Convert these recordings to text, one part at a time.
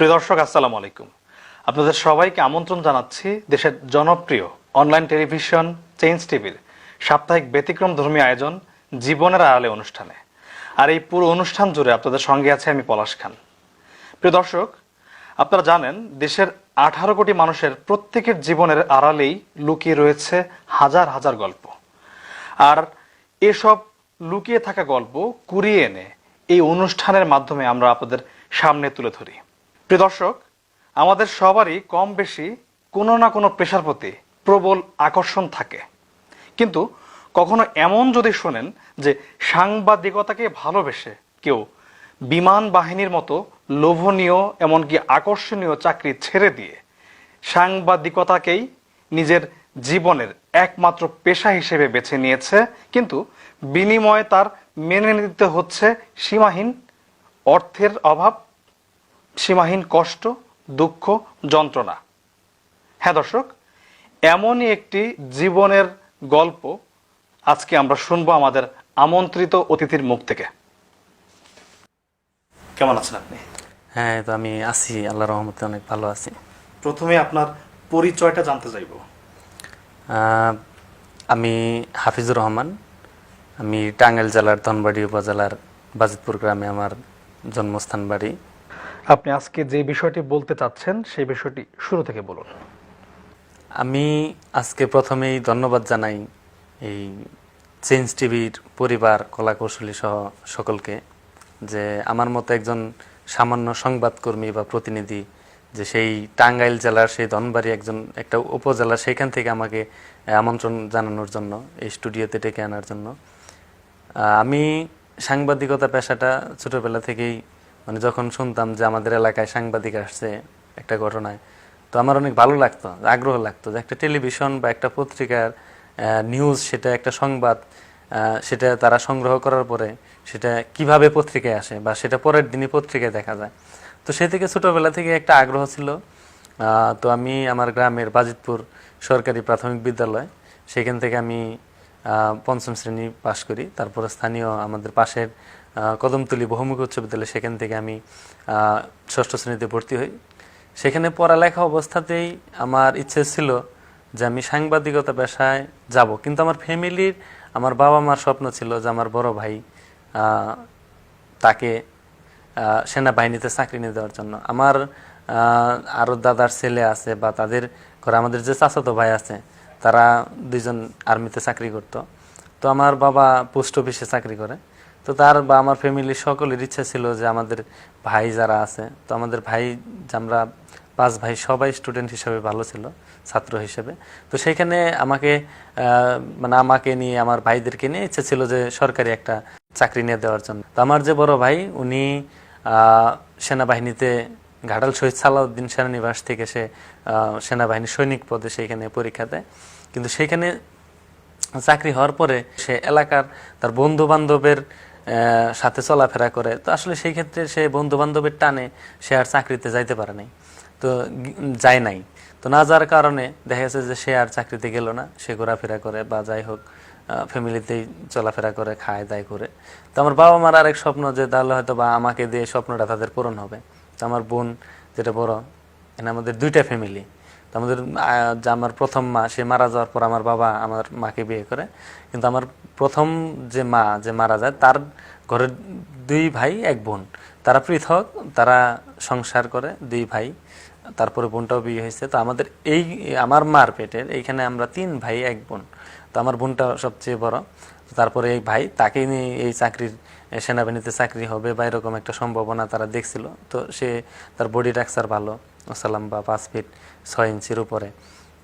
প্রিয় দর্শক, আসসালামু আলাইকুম। আপনাদের সবাইকে আমন্ত্রণ জানাচ্ছি দেশের জনপ্রিয় অনলাইন টেলিভিশন চেঞ্জ টিভির সাপ্তাহিক ব্যতিক্রম ধর্মী আয়োজন জীবনের আড়ালে অনুষ্ঠানে। আর এই পুরো অনুষ্ঠান জুড়ে আপনাদের সঙ্গে আছে আমি পলাশ খান। প্রিয় দর্শক, আপনারা জানেন, দেশের আঠারো কোটি মানুষের প্রত্যেকের জীবনের আড়ালেই লুকিয়ে রয়েছে হাজার হাজার গল্প। আর এসব লুকিয়ে থাকা গল্প কুড়িয়ে এনে এই অনুষ্ঠানের মাধ্যমে আমরা আপনাদের সামনে তুলে ধরি। প্রিয় দর্শক, আমাদের সবারই কম বেশি কোনো না কোনো পেশার প্রতি প্রবল আকর্ষণ থাকে। কিন্তু কখনো এমন যদি শোনেন যে সাংবাদিকতাকে ভালোবেসে কেউ বিমান বাহিনীর মতো লোভনীয় এমনকি আকর্ষণীয় চাকরি ছেড়ে দিয়ে সাংবাদিকতাকেই নিজের জীবনের একমাত্র পেশা হিসেবে বেছে নিয়েছে, কিন্তু বিনিময়ে তার মেনে নিতে হচ্ছে সীমাহীন অর্থের অভাব সীমাহীন কষ্ট দুঃখ যন্ত্রণা। হ্যাঁ দর্শক এমনই একটি জীবনের গল্প আজকে আমরা শুনব আমাদের আমন্ত্রিত অতিথির মুখ থেকে। কেমন আছেন আপনি? হ্যাঁ তো আমি আছি আল্লাহ রহমতে অনেক ভালো আছি। প্রথমে আপনার পরিচয়টা জানতে চাইব। আমি হাফিজুর রহমান। আমি টাঙ্গাইল জেলার ধনবাড়ি উপজেলার বাজিতপুর গ্রামে আমার জন্মস্থান বাড়ি। আপনি আজকে যে বিষয়টি বলতে চাচ্ছেন, সেই বিষয়টি শুরু থেকে বলুন। আমি আজকে প্রথমেই ধন্যবাদ জানাই এই চেঞ্জ টিভির পরিবার কলাকৌশলী সহ সকলকে যে আমার মতো একজন সামান্য সংবাদকর্মী বা প্রতিনিধি যে সেই টাঙ্গাইল জেলার সেই ধনবাড়ি একজন একটা উপজেলা সেখান থেকে আমাকে আমন্ত্রণ জানানোর জন্য, এই স্টুডিওতে ডেকে আনার জন্য। আমি সাংবাদিকতা পেশাটা ছোটোবেলা থেকেই মানে যখন শুনতাম যে আমাদের এলাকায় সাংবাদিক আসছে একটা ঘটনায়, তো আমার অনেক ভালো লাগতো, আগ্রহ লাগতো যে একটা টেলিভিশন বা একটা পত্রিকার নিউজ সেটা একটা সংবাদ সেটা তারা সংগ্রহ করার পরে সেটা কীভাবে পত্রিকায় আসে বা সেটা পরের দিনই পত্রিকায় দেখা যায়। তো সে থেকে ছোটবেলা থেকে একটা আগ্রহ ছিল। তো আমি আমার গ্রামের বাজিতপুর সরকারি প্রাথমিক বিদ্যালয়, সেখান থেকে আমি পঞ্চম শ্রেণি পাশ করি। তারপরে স্থানীয় আমাদের পাশের কদমতলী বহুমুখী উচ্চ বিদ্যালয়, সেখান থেকে আমি ষষ্ঠ শ্রেণীতে ভর্তি হই। সেখানে পড়ালেখা অবস্থাতেই আমার ইচ্ছে ছিল যে আমি সাংবাদিকতা পেশায় যাব। কিন্তু আমার ফ্যামিলির, আমার বাবা মার স্বপ্ন ছিল যে আমার বড় ভাই তাকে সেনাবাহিনীতে চাকরি নিয়ে দেওয়ার জন্য। আমার আরও দাদার ছেলে আছে বা তাদের ঘরে আমাদের যে চাচাতো ভাই আছে, তারা দুইজন আর্মিতে চাকরি করত। তো আমার বাবা পোস্ট অফিসে চাকরি করে। তো তার বা আমার ফ্যামিলির সকলের ইচ্ছা ছিল যে আমাদের ভাই যারা আছে, তো আমাদের ভাই আমরা পাঁচ ভাই সবাই স্টুডেন্ট হিসেবে ভালো ছিল, ছাত্র হিসেবে। তো সেইখানে আমাকে মানে আমাকে নিয়ে, আমার ভাইদেরকে নিয়ে ইচ্ছা ছিল যে সরকারি একটা চাকরি নিয়ে দেওয়ার জন্য। তো আমার যে বড় ভাই, উনি সেনাবাহিনীতে ঘাটাল শহীদ সালাউদ্দিন সেনানিবাস থেকে সে সেনাবাহিনী সৈনিক পদে সেইখানে পরীক্ষা দেয়। কিন্তু সেইখানে চাকরি হওয়ার পরে সে এলাকার তার বন্ধু বান্ধবের সাথে চলাফেরা করে। তো আসলে সেই ক্ষেত্রে সে বন্ধু বান্ধবের টানে সে আর চাকরিতে যাইতে পারে নাই। তো যায় নাই। তো না যাওয়ার কারণে দেখা যাচ্ছে যে সে আর চাকরিতে গেল না। সে ঘোরাফেরা করে বা যাই হোক ফ্যামিলিতেই চলাফেরা করে, খায়, দায় করে। তো আমার বাবা মার আরেক স্বপ্ন যে তাহলে হয়তো বা আমাকে দিয়ে স্বপ্নটা তাদের পূরণ হবে। তো আমার বোন, যেটা বড় এখানে আমাদের দুইটা ফ্যামিলি। আমাদের আমার প্রথম মা, সে মারা যাওয়ার পর আমার বাবা আমার মাকে বিয়ে করে। কিন্তু আমার প্রথম যে মা, যে মারা যায়, তার ঘরের দুই ভাই, এক বোন। তারা পৃথক, তারা সংসার করে, দুই ভাই। তারপরে বোনটাও বিয়ে হয়েছে। তো আমাদের এই, আমার মার পেটের এইখানে আমরা তিন ভাই, এক বোন। তো আমার বোনটা সবচেয়ে বড়। তারপরে এই ভাই তাকে নিয়ে এই চাকরির সেনাবাহিনীতে চাকরি হবে বা এরকম একটা সম্ভাবনা তারা দেখছিল। তো সে তার বডি টাক্সার ভালো। সালাম বা পাঁচ ফিট ছয় ইঞ্চির উপরে।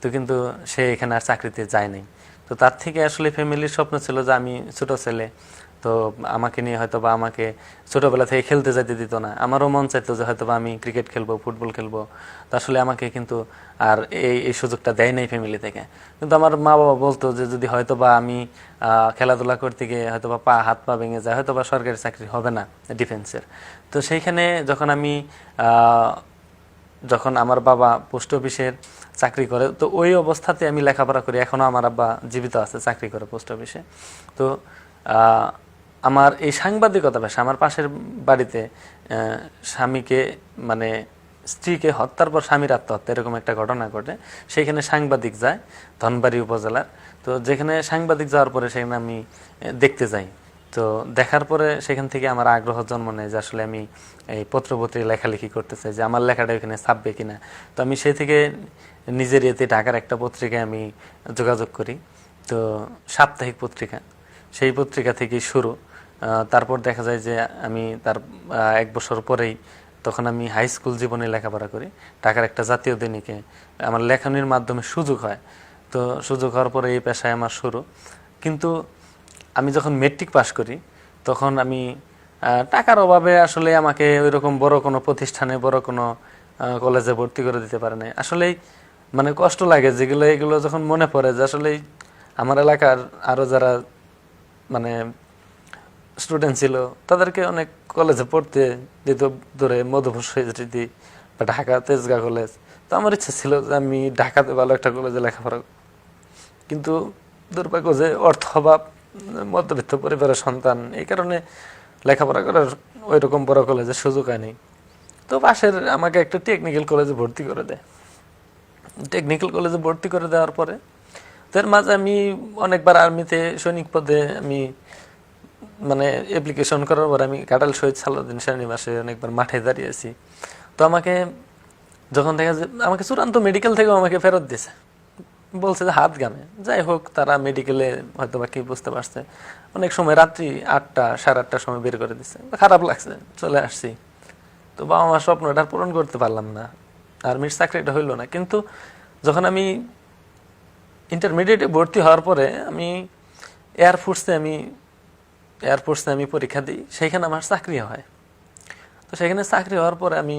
তো কিন্তু সে এখানে আর চাকরিতে যায় নাই। তো তার থেকে আসলে ফ্যামিলির স্বপ্ন ছিল যে আমি ছোট ছেলে, তো আমাকে নিয়ে হয়তো বা আমাকে ছোটবেলা থেকে খেলতে যেতে দিত না। আমারও মন চাইতো যে হয়তো বা আমি ক্রিকেট খেলব, ফুটবল খেলব। তো আসলে আমাকে কিন্তু আর এই এই সুযোগটা দেয় নাই ফ্যামিলি থেকে। কিন্তু আমার মা বাবা বলতো যে যদি হয়তো বা আমি খেলাধুলা করতে গিয়ে হয়তো বা পা, হাত পা ভেঙে যায় হয়তো বা সরকারি চাকরি হবে না ডিফেন্সের। তো সেইখানে যখন আমি যখন আমার বাবা পোস্ট অফিসের চাকরি করে, তো ওই অবস্থাতে আমি লেখাপড়া করি। এখনও আমার আব্বা জীবিত আছে চাকরি করে পোস্ট অফিসে। তো আমার এই সাংবাদিকতা পেশা, আমার পাশের বাড়িতে স্বামীকে মানে স্ত্রীকে হত্যার পর স্বামীর আত্মহত্যা, এরকম একটা ঘটনা ঘটে। সেখানে সাংবাদিক যায় ধনবাড়ি উপজেলার। তো যেখানে সাংবাদিক যাওয়ার পরে সেখানে আমি দেখতে যাই। তো দেখার পরে সেখান থেকে আমার আগ্রহ জন্ম নেয় যে আসলে আমি এই পত্রপত্রে লেখালেখি করতে চাই যে আমার লেখাটা এখানে ছাপবে কিনা। তো আমি সেই থেকে নিজের ইয়েতে ঢাকার একটা পত্রিকায় আমি যোগাযোগ করি। তো সাপ্তাহিক পত্রিকা, সেই পত্রিকা থেকেই শুরু। তারপর দেখা যায় যে আমি তার এক বছর পরেই তখন আমি হাই স্কুল জীবনে লেখাপড়া করি। ঢাকার একটা জাতীয় দৈনিকে আমার লেখনির মাধ্যমে সুযোগ হয়। তো সুযোগ হওয়ার পরে এই পেশায় আমার শুরু। কিন্তু আমি যখন মেট্রিক পাশ করি, তখন আমি টাকার অভাবে আসলে আমাকে ওই রকম বড় কোনো প্রতিষ্ঠানে, বড় কোনো কলেজে ভর্তি করে দিতে পারে নাই। আসলেই মানে কষ্ট লাগে যেগুলো, এগুলো যখন মনে পড়ে যে আসলে আমার এলাকার আরও যারা মানে স্টুডেন্ট ছিল, তাদেরকে অনেক কলেজে পড়তে দিত ধরে মধুপুর স্মৃতি বা ঢাকা তেজগা কলেজ তো আমার ইচ্ছা ছিল যে আমি ঢাকাতে ভালো একটা কলেজে লেখাপড়া কিন্তু দুর্ভাগ্য যে অর্থ অভাব মধ্যবিত্ত পরিবারের সন্তান, এই কারণে লেখাপড়া করার ওই রকম বড় কলেজের সুযোগ হয়নি তো পাশের আমাকে একটা টেকনিক্যাল কলেজে ভর্তি করে দেয়। টেকনিক্যাল কলেজে ভর্তি করে দেওয়ার পরে তার মাঝে আমি অনেকবার আর্মিতে সৈনিক পদে আমি মানে অ্যাপ্লিকেশন করার পর আমি কাটাল শহীদ সালাউদ্দিন শ্রেণীবাসে অনেকবার মাঠে দাঁড়িয়েছি। তো আমাকে যখন দেখা যায়, আমাকে চূড়ান্ত মেডিকেল থেকেও আমাকে ফেরত দিয়েছে। বলছে যে হাত গামে যাই হোক, তারা মেডিকেলে হয়তো বা কি বুঝতে পারছে। অনেক সময় রাত্রি আটটা, সাড়ে আটটার সময় বের করে দিচ্ছে খারাপ লাগছে, চলে আসছি। তো বাবা মার স্বপ্নটা পূরণ করতে পারলাম না। আর্মির চাকরিটা হইল না। কিন্তু যখন আমি ইন্টারমিডিয়েটে ভর্তি হওয়ার পরে আমি এয়ারফোর্সে আমি এয়ারফোর্সে আমি পরীক্ষা দিই, সেইখানে আমার চাকরি হয়। তো সেখানে চাকরি হওয়ার পরে আমি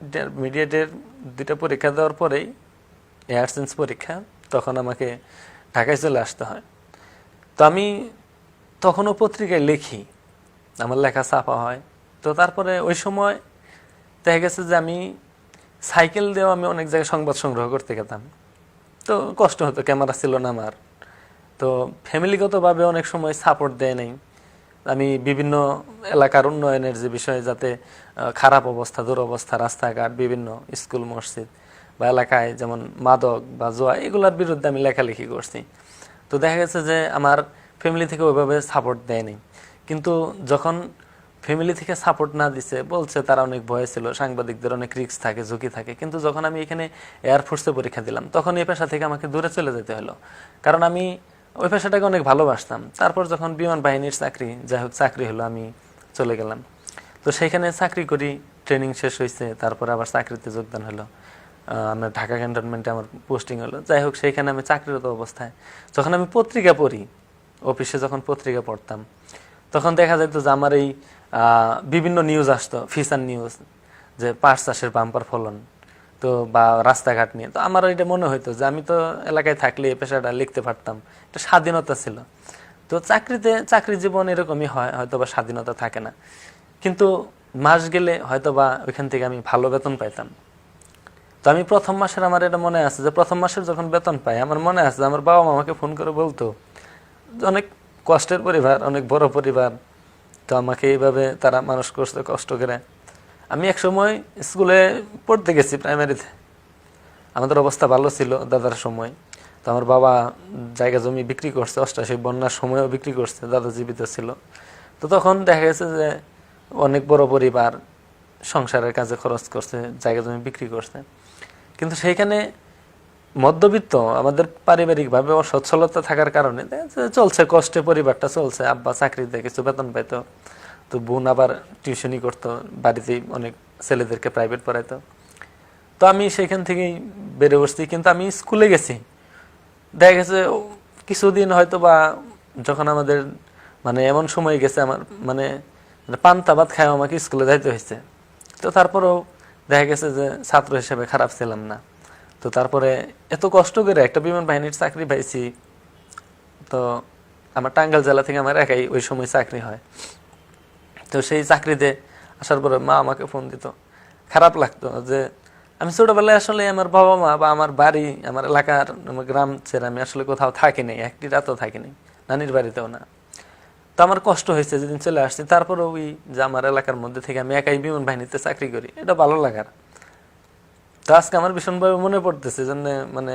ইন্টারমিডিয়েটের দুইটা পরীক্ষা দেওয়ার পরেই এয়ার সেন্স পরীক্ষা তখন আমাকে ঢাকায় চলে আসতে হয়। তো আমি তখনও পত্রিকায় লিখি, আমার লেখা ছাপা হয়। তো তারপরে ওই সময় দেখা গেছে যে আমি সাইকেল দিয়েও আমি অনেক জায়গায় সংবাদ সংগ্রহ করতে গেতাম। তো কষ্ট হতো, ক্যামেরা ছিল না আমার। তো ফ্যামিলিগতভাবে অনেক সময় সাপোর্ট দেয় নাই। আমি বিভিন্ন এলাকার উন্নয়নের যে বিষয়ে যাতে খারাপ অবস্থা, দুরবস্থা, রাস্তাঘাট, বিভিন্ন স্কুল, মসজিদ বা এলাকায় যেমন মাদক বা জোয়া, এগুলোর বিরুদ্ধে আমি লেখালেখি করছি। তো দেখা গেছে যে আমার ফ্যামিলি থেকে ওইভাবে সাপোর্ট দেয়নি। কিন্তু যখন ফ্যামিলি থেকে সাপোর্ট না দিছে, বলছে তারা অনেক ভয় ছিল, সাংবাদিকদের অনেক রিক্স থাকে, ঝুঁকি থাকে। কিন্তু যখন আমি এখানে এয়ারফোর্সে পরীক্ষা দিলাম, তখন এই পেশা থেকে আমাকে দূরে চলে যেতে হলো। কারণ আমি ওই পেশাটাকে অনেক ভালোবাসতাম। তারপর যখন বিমান বাহিনীর চাকরি, যাই হোক চাকরি হলো, আমি চলে গেলাম। তো সেইখানে চাকরি করি ট্রেনিং শেষ হয়েছে তারপর আবার চাকরিতে যোগদান হলো। আমার ঢাকা ক্যান্টনমেন্টে আমার পোস্টিং হলো। যাই হোক, সেইখানে আমি চাকরিরত অবস্থায়। যখন আমি পত্রিকা পড়ি, অফিসে যখন পত্রিকা পড়তাম, তখন দেখা যেত যে আমার এই বিভিন্ন নিউজ আসতো ফিসার নিউজ যে পাট চাষের বাম্পার ফলন, তো বা রাস্তাঘাট নিয়ে। তো আমার এটা মনে হইতো যে আমি তো এলাকায় থাকলে এই পেশাটা লিখতে পারতাম। এটা স্বাধীনতা ছিল। তো চাকরিতে, চাকরি জীবন এরকমই হয় হয়তো বা স্বাধীনতা থাকে না। কিন্তু মাস গেলে হয়তো বা ওইখান থেকে আমি ভালো বেতন পাইতাম। তো আমি প্রথম মাসের আমার এটা মনে আছে যে প্রথম মাসের যখন বেতন পাই, আমার মনে আছে আমার বাবা মা আমাকে ফোন করে বলতো অনেক কষ্টের পরিবার, অনেক বড় পরিবার, তো আমাকে এইভাবে তারা মানুষ করছে কষ্ট করে। আমি এক সময় স্কুলে পড়তে গেছি প্রাইমারিতে আমাদের অবস্থা ভালো ছিল দাদার সময়। তো আমার বাবা জায়গা জমি বিক্রি করছে, অষ্টাশি বন্যার সময়ও বিক্রি করছে, দাদা জীবিত ছিল। তো তখন দেখা গেছে যে অনেক বড় পরিবার সংসারের কাজে খরচ করছে, জায়গা জমি বিক্রি করছে। কিন্তু সেইখানে মধ্যবিত্ত, আমাদের পারিবারিকভাবে অসচ্ছলতা থাকার কারণে চলছে, কষ্টে পরিবারটা চলছে, আব্বা চাকরিতে কিছু বেতন পাইতো, তো বোন আবার টিউশনি করতো, বাড়িতেই অনেক ছেলেদেরকে প্রাইভেট পড়াইতো। তো আমি সেখান থেকেই বেড়ে উঠছি কিন্তু আমি স্কুলে গেছি। দেখা গেছে কিছুদিন হয়তো বা যখন আমাদের মানে এমন সময় গেছে আমার মানে পান্তা ভাত খায় আমাকে স্কুলে যাইতে হয়েছে তো তারপরেও দেখা গেছে যে ছাত্র হিসেবে খারাপ ছিলাম না। তো তারপরে এত কষ্ট করে একটা বিমান বাহিনীর চাকরি পাইছি, তো আমার টাঙ্গাল জেলা থেকে আমার একাই ওই সময় চাকরি হয়। তো সেই চাকরিতে আসার পরে মা আমাকে ফোন দিত। খারাপ লাগতো যে আমি ছোটবেলায় আসলে আমার বাবা মা বা আমার বাড়ি, আমার এলাকার গ্রাম ছেড়ে আমি আসলে কোথাও থাকি নাই, একটি রাতও থাকি নাই, নানির বাড়িতেও না। তো আমার কষ্ট হয়েছে, যেদিন চলে আসছি। তারপরে ওই যে আমার এলাকার মধ্যে থেকে আমি একাই বিমান বাহিনীতে চাকরি করি। এটা ভালো লাগার। তো আজকে আমার ভীষণভাবে মনে পড়তেছে জন্য মানে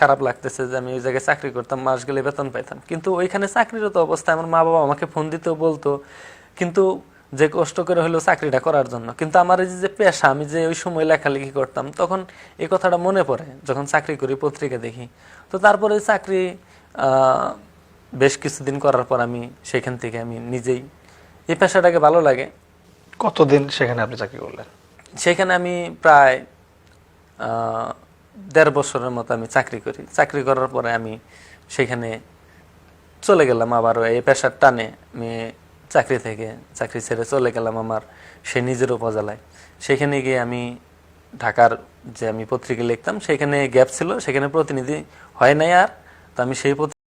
খারাপ লাগতেছে যে আমি ওই জায়গায় চাকরি করতাম, মাস গেলে বেতন পাইতাম। কিন্তু ওইখানে চাকরিরত অবস্থায় আমার মা বাবা আমাকে ফোন দিতেও বলতো, কিন্তু যে কষ্ট করে হলেও চাকরিটা করার জন্য। কিন্তু আমার এই যে পেশা, আমি যে ওই সময় লেখালেখি করতাম, তখন এই কথাটা মনে পড়ে, যখন চাকরি করি পত্রিকা দেখি। তো তারপরে চাকরি বেশ কিছুদিন করার পর আমি সেখান থেকে আমি নিজেই এই পেশাটাকে ভালো লাগে। কতদিন সেখানে আপনি চাকরি করলেন? সেখানে আমি প্রায় দেড় বছরের মতো আমি চাকরি করি। চাকরি করার পরে আমি সেখানে চলে গেলাম আবারও এই পেশার টানে আমি চাকরি থেকে চাকরি ছেড়ে চলে গেলাম আমার সে নিজের উপজেলায়। সেখানে গিয়ে আমি ঢাকার যে আমি পত্রিকা লিখতাম সেখানে গ্যাপ ছিল সেখানে প্রতিনিধি হয় নাই আর। তো আমি সেই